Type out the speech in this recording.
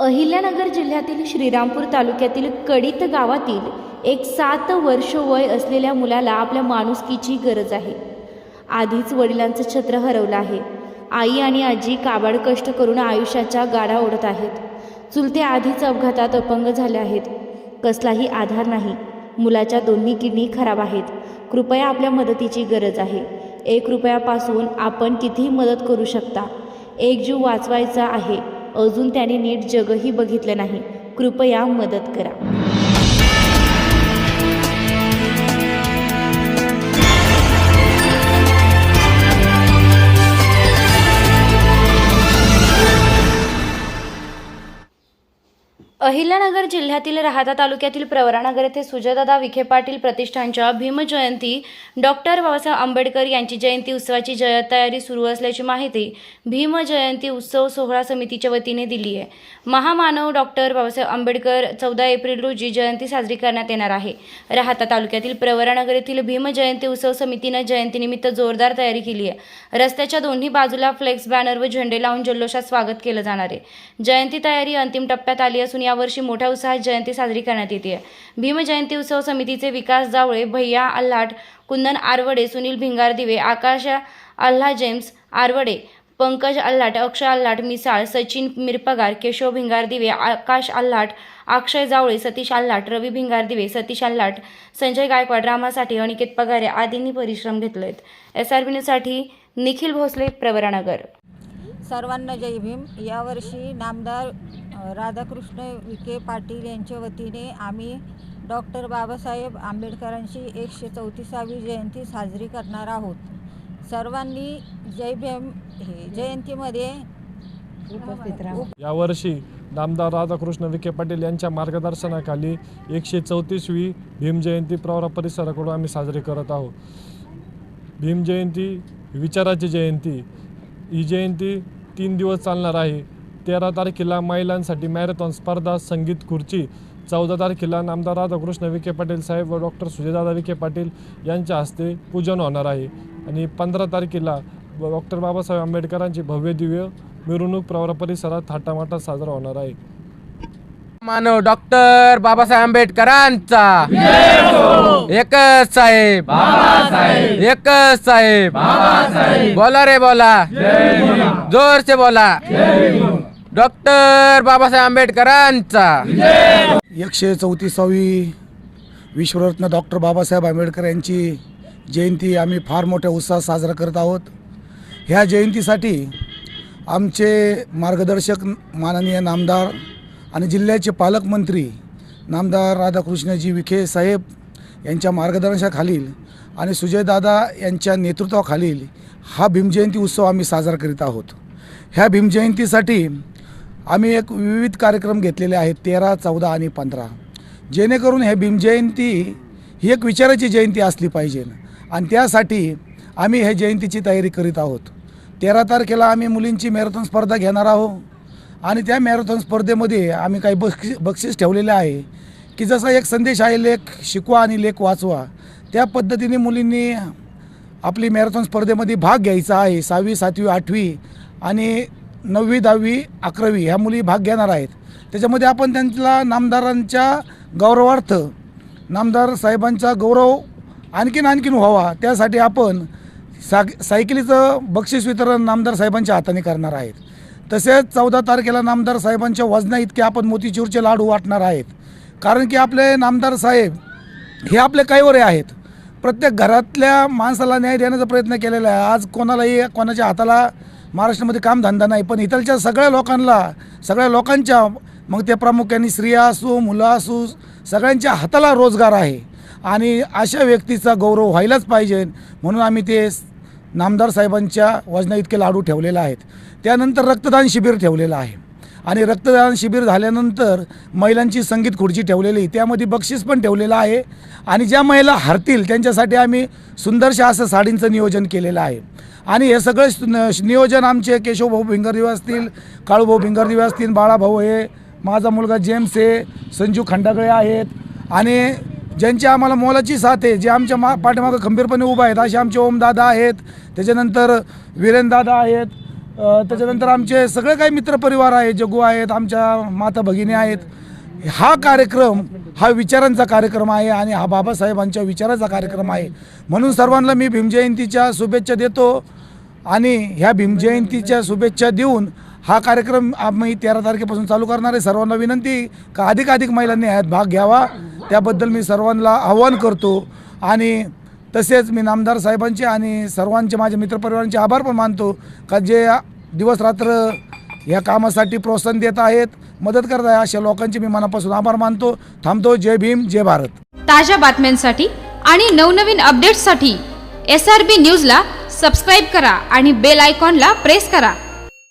अहिल्यानगर जिल्ह्यातील श्रीरामपूर तालुक्यातील कडीत गावातील एक सात वर्ष वय असलेल्या मुलाला आपल्या माणुसकीची गरज आहे. आधीच वडिलांचं छत्र हरवलं आहे. आई आणि आजी काबाड कष्ट करून आयुष्याच्या गाडा ओढत आहेत. चुलते आधीच अपघातात अपंग झाले आहेत. कसलाही आधार नाही. मुलाच्या दोन्ही किडनी खराब आहेत. कृपया आपल्या मदतीची गरज आहे. एक रुपयापासून आपण कितीही मदत करू शकता. एक जीव वाचवायचा आहे. अजून त्याने नीट जगही बघितलं नाही. कृपया मदत करा. अहिल्यानगर जिल्ह्यातील राहता तालुक्यातील प्रवरानगर येथे सुजयदादा विखे पाटील प्रतिष्ठानच्या भीमजयंती डॉक्टर बाबासाहेब आंबेडकर यांची जयंती उत्सवाची जय तयारी सुरू असल्याची माहिती भीमजयंती उत्सव सोहळा समितीच्या वतीने दिली आहे. महामानव डॉक्टर बाबासाहेब आंबेडकर चौदा एप्रिल रोजी जयंती साजरी करण्यात येणार आहे. राहता तालुक्यातील प्रवरानगर येथील भीमजयंती उत्सव समितीनं जयंतीनिमित्त जोरदार तयारी केली आहे. रस्त्याच्या दोन्ही बाजूला फ्लेक्स बॅनर व झेंडे लावून जल्लोषात स्वागत केलं जाणार आहे. जयंती तयारी अंतिम टप्प्यात आली असून या यावर्षी मोठ्या उत्साहात जयंती साजरी करण्यात येते. भीमजयंती उत्सव समितीचे विकास जावळे भैया आल्हाट कुंदन Arwade Sunil Bhingardive Akash Alha James Arwade Pankaj Alhat Akshay Alhat Misal Sachin Mirpagar Keshav Bhingardive Akash Alhat अक्षय जावळे सतीश आल्हाट रवी भिंगार दिवे सतीश आल्हाट संजय गायकवाड रामासाठी अनिकेत पगारे आदींनी परिश्रम घेतलेत. एस आर बी न्यूजसाठी निखिल भोसले प्रवरानगर. सर्वांना जय भीम. यावर्षी नामदार राधाकृष्ण विखे पाटील यांच्या वतीने आम्ही डॉक्टर बाबासाहेब आंबेडकरांची एकशे चौतीसावी जयंती साजरी करणार आहोत. सर्वांनी जय भीम हे जयंतीमध्ये उपस्थित राहा. यावर्षी नामदार राधाकृष्ण विखे पाटील यांच्या मार्गदर्शनाखाली एकशे चौतीसवी भीमजयंती प्रवरा परिसराकडून आम्ही साजरी करत आहोत. भीमजयंती विचाराची जयंती ही जयंती तीन दिवस चालणार आहे. तेरा तारखेला महिलांसाठी मॅरेथॉन स्पर्धा संगीत खुर्ची. चौदा तारखेला नामदार राधाकृष्ण विखे पाटील साहेब व डॉक्टर सुजयदादा विखे पाटील यांच्या हस्ते पूजन होणार आहे. आणि पंधरा तारखेला डॉक्टर बाबासाहेब आंबेडकरांची भव्य दिव्य मिरवणूक प्रवरा परिसरात थाटामाटात साजरा होणार आहे. मानव डॉक्टर बाबासाहेब आंबेडकरांचा. एकच साहेब. एकच साहेब. बोला रे बोला. जोर से बोला. डॉक्टर बाबासाहेब आंबेडकरांचा. एकशे चौतीसावी विश्वरत्न डॉक्टर बाबासाहेब आंबेडकर यांची जयंती आम्ही फार मोठ्या उत्साहात साजरा करत आहोत. ह्या जयंतीसाठी आमचे मार्गदर्शक माननीय नामदार आणि जिल्ह्याचे पालकमंत्री नामदार राधाकृष्णजी विखे साहेब यांच्या मार्गदर्शनाखालील आणि सुजयदादा यांच्या नेतृत्वाखालील हा भीमजयंती उत्सव आम्ही साजरा करीत आहोत. ह्या भीमजयंतीसाठी आम्ही एक विविध कार्यक्रम घेतलेले आहेत तेरा चौदा आणि पंधरा. जेणेकरून हे भीमजयंती ही एक विचाराची जयंती असली पाहिजे. आणि त्यासाठी आम्ही हे जयंतीची तयारी करीत आहोत. तेरा तारखेला आम्ही मुलींची मॅरेथॉन स्पर्धा घेणार आहोत. आणि त्या मॅरेथॉन स्पर्धेमध्ये आम्ही काही बक्षी बक्षीस ठेवलेले आहे की जसा एक संदेश आहे लेख शिकवा आणि लेख वाचवा. त्या पद्धतीने मुलींनी आपली मॅरेथॉन स्पर्धेमध्ये भाग घ्यायचा आहे सहावी सातवी आठवी आणि नववी दहावी अकरावी ह्या मुली भाग घेणार आहेत. त्याच्यामध्ये आपण त्यांच्या नामदारांच्या गौरवार्थ नामदार साहेबांचा गौरव आणखीन आणखीन व्हावा. त्यासाठी आपण सा सायकलीचं बक्षीस वितरण नामदार साहेबांच्या हाताने करणार आहेत. तसेच चौदा तारखेला नामदार साहेबांच्या वजना इतके आपण मोतीचूरचे लाडू वाटणार आहेत. कारण की आपले नामदार साहेब हे आपले कैवरे आहेत. प्रत्येक घरातल्या माणसाला न्याय देण्याचा प्रयत्न केलेला आहे. आज कोणालाही कोणाच्या हाताला महाराष्ट्रामध्ये कामधंदा नाही पण इथलच्या सगळ्या लोकांना सगळ्या लोकांच्या मग ते प्रामुख्याने स्त्रिया असू मुलं असू सगळ्यांच्या हाताला रोजगार आहे. आणि अशा व्यक्तीचा गौरव व्हायलाच पाहिजे म्हणून आम्ही ते नामदार साहेबांच्या वजना इतके लाडू ठेवलेले आहेत. त्यानंतर रक्तदान शिबिर ठेवलेलं आहे. आणि रक्तदान शिबिर झाल्यानंतर महिलांची संगीत खुर्ची ठेवलेली त्यामध्ये बक्षीस पण ठेवलेलं आहे. आणि ज्या महिला हरतील त्यांच्यासाठी आम्ही सुंदरशा असं साडींचं नियोजन केलेलं आहे. आणि हे सगळे न- नियोजन आमचे केशवभाऊ भिंगरदिवे असतील काळूभाऊ भिंगरदिवे असतील बाळाभाऊ हे माझा मुलगा जेम्स आहे संजू खंडागळे आहेत. आणि ज्यांची आम्हाला मोलाची साथ आहे जे आमच्या मा पाठीमागं खंबीरपणे उभा आहेत असे आमचे ओमदादा आहेत. त्याच्यानंतर वीरेनदादा आहेत. त्याच्यानंतर आमचे सगळे काही मित्रपरिवार आहेत जगू आहेत आमच्या माता भगिनी आहेत. हा कार्यक्रम हा विचारांचा कार्यक्रम आहे आणि हा बाबासाहेबांच्या विचाराचा कार्यक्रम आहे. म्हणून सर्वांना मी भीमजयंतीच्या शुभेच्छा देतो आणि ह्या भीमजयंतीच्या शुभेच्छा देऊन हा कार्यक्रम आम्ही तेरा तारखेपासून चालू करणार आहे. सर्वांना विनंती का अधिकाधिक महिलांनी ह्यात भाग घ्यावा? त्याबद्दल मी सर्वांना आव्हान करतो. आणि तसेच मी नामदार साहेबांचे आणि सर्वांचे माझ्या मित्रपरिवारांचे आभार पण मानतो का जे दिवस रात्र या कामासाठी प्रोत्साहन देत आहेत मदत करत आहे अशा लोकांचे मी मनापासून आभार मानतो. थांबतो. जय भीम जय भारत. ताज्या बातम्यांसाठी आणि नवनवीन अपडेट्ससाठी एस आर बी न्यूजला सबस्क्राईब करा आणि बेल आयकॉनला प्रेस करा.